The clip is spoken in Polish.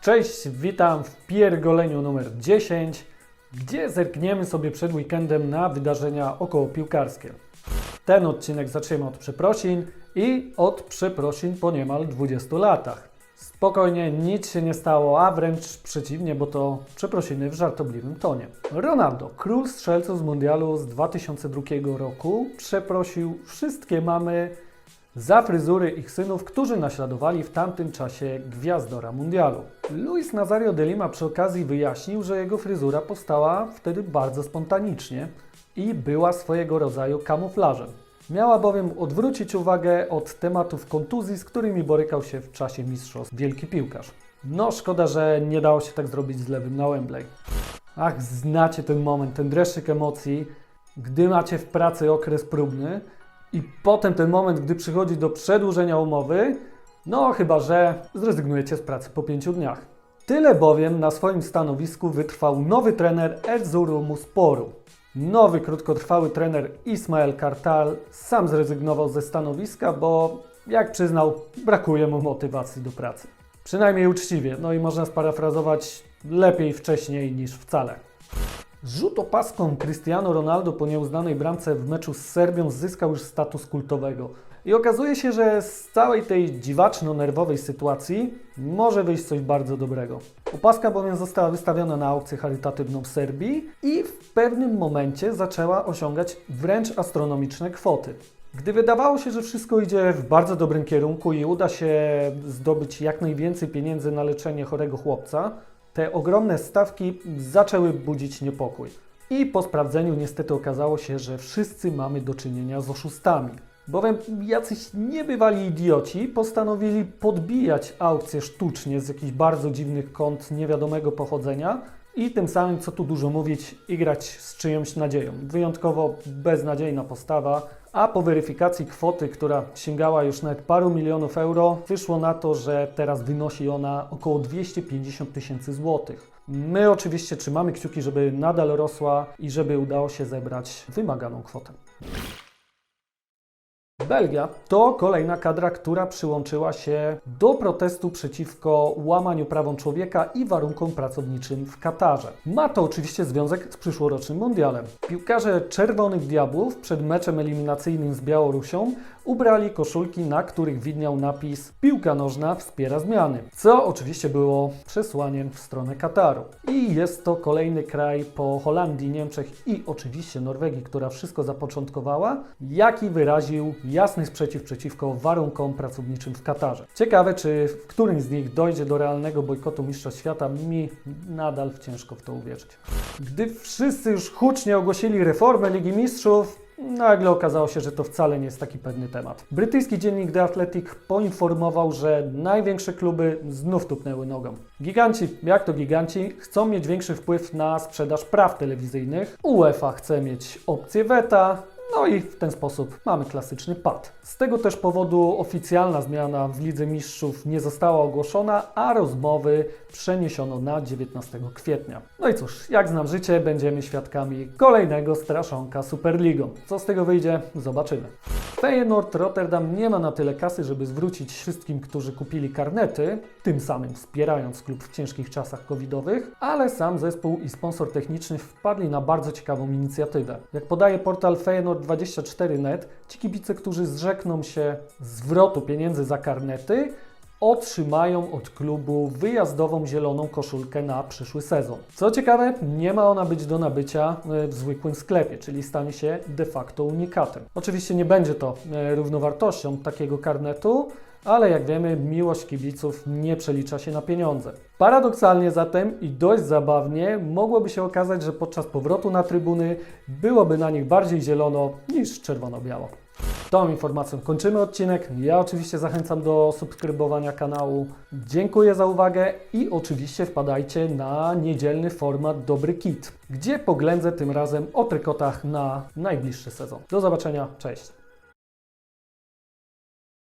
Cześć, witam w piergoleniu numer 10, gdzie zerkniemy sobie przed weekendem na wydarzenia około piłkarskie. Ten odcinek zaczniemy od przeprosin i od przeprosin po niemal 20 latach. Spokojnie, nic się nie stało, a wręcz przeciwnie, bo to przeprosiny w żartobliwym tonie. Ronaldo, król strzelców z mundialu z 2002 roku, przeprosił wszystkie mamy za fryzury ich synów, którzy naśladowali w tamtym czasie gwiazdora mundialu. Luis Nazario de Lima przy okazji wyjaśnił, że jego fryzura powstała wtedy bardzo spontanicznie i była swojego rodzaju kamuflażem. Miała bowiem odwrócić uwagę od tematów kontuzji, z którymi borykał się w czasie mistrzostw wielki piłkarz. No szkoda, że nie dało się tak zrobić z lewym na Wembley. Ach, znacie ten moment, ten dreszczyk emocji, gdy macie w pracy okres próbny i potem ten moment, gdy przychodzi do przedłużenia umowy, no chyba, że zrezygnujecie z pracy po pięciu dniach. Tyle bowiem na swoim stanowisku wytrwał nowy trener Erzurum Sporu. Nowy, krótkotrwały trener Ismael Kartal sam zrezygnował ze stanowiska, bo jak przyznał, brakuje mu motywacji do pracy. Przynajmniej uczciwie, no i można sparafrazować lepiej wcześniej niż wcale. Rzut opaską Cristiano Ronaldo po nieuznanej bramce w meczu z Serbią zyskał już status kultowego. I okazuje się, że z całej tej dziwaczno-nerwowej sytuacji może wyjść coś bardzo dobrego. Opaska bowiem została wystawiona na aukcję charytatywną w Serbii i w pewnym momencie zaczęła osiągać wręcz astronomiczne kwoty. Gdy wydawało się, że wszystko idzie w bardzo dobrym kierunku i uda się zdobyć jak najwięcej pieniędzy na leczenie chorego chłopca, te ogromne stawki zaczęły budzić niepokój. I po sprawdzeniu niestety okazało się, że wszyscy mamy do czynienia z oszustami. Bowiem jacyś niebywali idioci postanowili podbijać aukcje sztucznie z jakichś bardzo dziwnych kont niewiadomego pochodzenia i tym samym, co tu dużo mówić, igrać z czyjąś nadzieją. Wyjątkowo beznadziejna postawa, a po weryfikacji kwoty, która sięgała już nawet paru milionów euro, wyszło na to, że teraz wynosi ona około 250 tysięcy złotych. My oczywiście trzymamy kciuki, żeby nadal rosła i żeby udało się zebrać wymaganą kwotę. Belgia to kolejna kadra, która przyłączyła się do protestu przeciwko łamaniu prawom człowieka i warunkom pracowniczym w Katarze. Ma to oczywiście związek z przyszłorocznym mundialem. Piłkarze Czerwonych Diabłów przed meczem eliminacyjnym z Białorusią ubrali koszulki, na których widniał napis Piłka nożna wspiera zmiany, co oczywiście było przesłaniem w stronę Kataru. I jest to kolejny kraj po Holandii, Niemczech i oczywiście Norwegii, która wszystko zapoczątkowała, jaki wyraził jasny sprzeciw przeciwko warunkom pracowniczym w Katarze. Ciekawe, czy w którymś z nich dojdzie do realnego bojkotu Mistrzostw Świata, mi nadal ciężko w to uwierzyć. Gdy wszyscy już hucznie ogłosili reformę Ligi Mistrzów, Nagle okazało się, że to wcale nie jest taki pewny temat. Brytyjski dziennik The Athletic poinformował, że największe kluby znów tupnęły nogą. Giganci, jak to giganci, chcą mieć większy wpływ na sprzedaż praw telewizyjnych. UEFA chce mieć opcję weta, no i w ten sposób mamy klasyczny pad. Z tego też powodu oficjalna zmiana w Lidze Mistrzów nie została ogłoszona, a rozmowy przeniesiono na 19 kwietnia. No i cóż, jak znam życie, będziemy świadkami kolejnego straszonka Superligą. Co z tego wyjdzie, zobaczymy. Feyenoord Rotterdam nie ma na tyle kasy, żeby zwrócić wszystkim, którzy kupili karnety, tym samym wspierając klub w ciężkich czasach covidowych, ale sam zespół i sponsor techniczny wpadli na bardzo ciekawą inicjatywę. Jak podaje portal Feyenoord24net, ci kibice, którzy zrzekną się zwrotu pieniędzy za karnety, otrzymają od klubu wyjazdową zieloną koszulkę na przyszły sezon. Co ciekawe, nie ma ona być do nabycia e, w zwykłym sklepie, czyli stanie się de facto unikatem. Oczywiście nie będzie to e, równowartością takiego karnetu, ale jak wiemy, miłość kibiców nie przelicza się na pieniądze. Paradoksalnie zatem i dość zabawnie mogłoby się okazać, że podczas powrotu na trybuny byłoby na nich bardziej zielono niż czerwono-biało. Tą informacją kończymy odcinek. Ja oczywiście zachęcam do subskrybowania kanału. Dziękuję za uwagę i oczywiście wpadajcie na niedzielny format Dobry Kit, gdzie poględzę tym razem o trykotach na najbliższy sezon. Do zobaczenia, cześć!